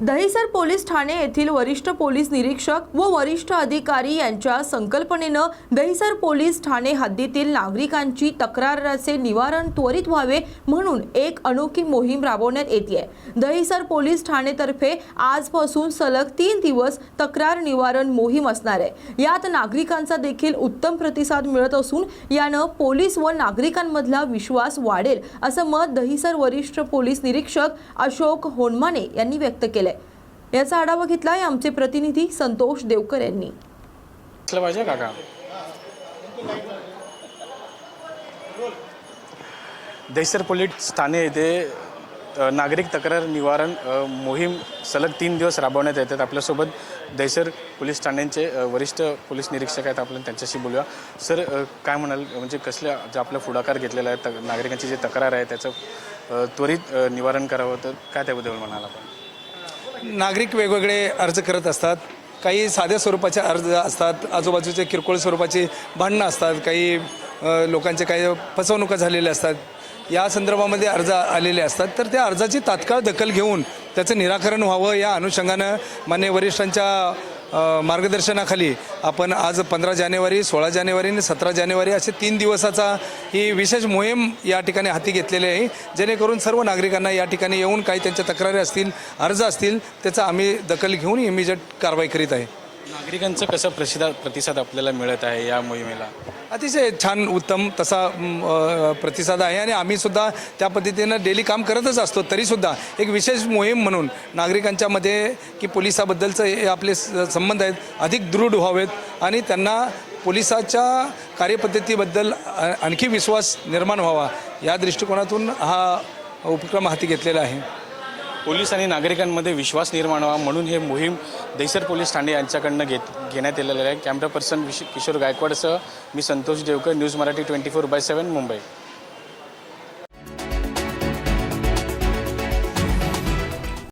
Dahisar police Thane येथील वरिष्ठ police निरीक्षक व वरिष्ठ अधिकारी यांच्या संकल्पनेनं दहिसर पोलीस ठाणे हद्दीतील नागरिकांची तक्राराचे निवारण त्वरित व्हावे म्हणून एक अनोखी मोहीम राबवण्यात येते दहिसर पोलीस ठाणेतर्फे आजपासून सलग तीन दिवस तक्रार निवारण मोहीम असणार आहे. यात नागरिकांचा देखील उत्तम प्रतिसाद मिळत असून यानं पोलीस व नागरिकांमधला विश्वास वाढेल असं मत दहिसर वरिष्ठ पोलीस निरीक्षक अशोक होनमाने यांनी व्यक्त केलं याचा आढावा घेतलाय आमचे प्रतिनिधी संतोष देवकर यांनी. पाहिजे काका दहिसर पोलीस ठाणे येथे नागरिक तक्रार निवारण मोहीम सलग तीन दिवस राबवण्यात येतात. आपल्यासोबत दहिसर पोलीस ठाण्यांचे वरिष्ठ पोलीस निरीक्षक आहेत. आपण त्यांच्याशी बोलूया. सर काय म्हणाल? म्हणजे कसल्या जे आपला पुढाकार घेतलेला आहे त नागरिकांची जी तक्रार आहे त्याचं त्वरित निवारण करावं. तर काय त्याबद्दल म्हणाल आपण? नागरिक वेगवेगळे अर्ज करत असतात. काही साध्या स्वरूपाचे अर्ज असतात आजूबाजूचे किरकोळ स्वरूपाची भांडणं असतात काही लोकांचे काही फसवणुका झालेल्या असतात. या संदर्भामध्ये अर्ज आलेले असतात. तर त्या अर्जाची तात्काळ दखल घेऊन त्याचं निराकरण व्हावं या अनुषंगानं मान्य वरिष्ठांच्या मार्गदर्शनाखाली आपण आज पंधरा जानेवारी सोळा जानेवारी आणि सतरा जानेवारी असे तीन दिवसाचा ही विशेष मोहीम या ठिकाणी हाती घेतलेली आहे. जेणेकरून सर्व नागरिकांना या ठिकाणी येऊन काही त्यांच्या तक्रारी असतील अर्ज असतील त्याचा आम्ही दखल घेऊन इमिजिएट कारवाई करीत आहे. नागरिकांचं कसं प्रसिदा प्रतिसाद आपल्याला मिळत आहे या मोहिमेला? अतिशय छान उत्तम तसा प्रतिसाद आहे आणि आम्हीसुद्धा त्या पद्धतीनं डेली काम करतच असतो. तरीसुद्धा एक विशेष मोहीम म्हणून नागरिकांच्यामध्ये की पोलिसाबद्दलचं हे आपले स- संबंध आहेत अधिक दृढ व्हावेत आणि त्यांना पोलिसाच्या कार्यपद्धतीबद्दल आणखी विश्वास निर्माण व्हावा. या दृष्टिकोनातून हा उपक्रम हाती घेतलेला आहे. पोलीस आणि नागरिकांमध्ये विश्वास निर्माण व्हावा म्हणून हे मोहीम दहिसर पोलीस ठाणे यांच्याकडनं घेत घेण्यात आलेलं आहे. कॅमेरा पर्सन विश किशोर गायकवाडसह मी Santosh Devkar news Marathi twenty four by seven Mumbai.